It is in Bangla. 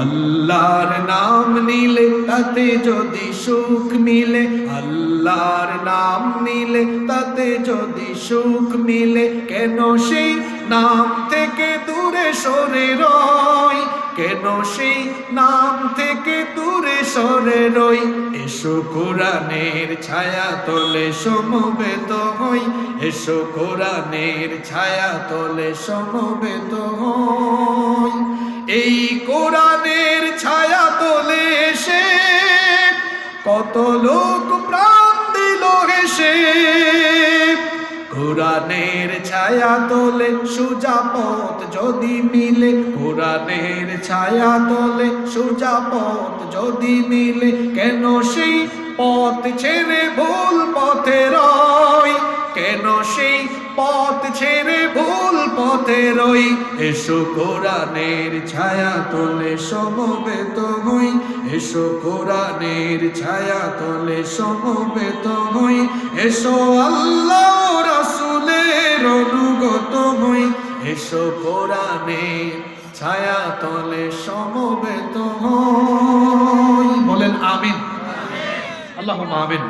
আল্লাহর নাম নিলে তাতে যদি সুখ মিলে, আল্লাহর নাম নিলে তাতে যদি সুখ মিলে, কেন সেই নাম থেকে দূরে সরে রয় কেন সেই নাম থেকে দূরে সরে রই? এসো কোরআনের ছায়া তলে সমবেত হই, এসো কোরআনের ছায়া তলে সমবেত হই। কত লোক প্রাণ দিল হেসে। কোরআনের ছায়া তোলে, সুজা পথ যদি মিলে। কোরআনের ছায়া তোলে, সুজা পথ যদি মিলে। কেন সেই পথ ছেড়ে ভুল পথে রয়? কেন সেই পথ ছেড়ে ভুল পথে রই এসো কোরআনের ছায়া তোলে সমবেত হই। এসো কোরআনের ছায়া তোলে সমবেত হই। এসো আল্লাহ রাসুলের অনুগত হই। এসো কোরআনের ছায়া তলে সমবেত হই। বলেন আমিন। আল্লাহ আমিন।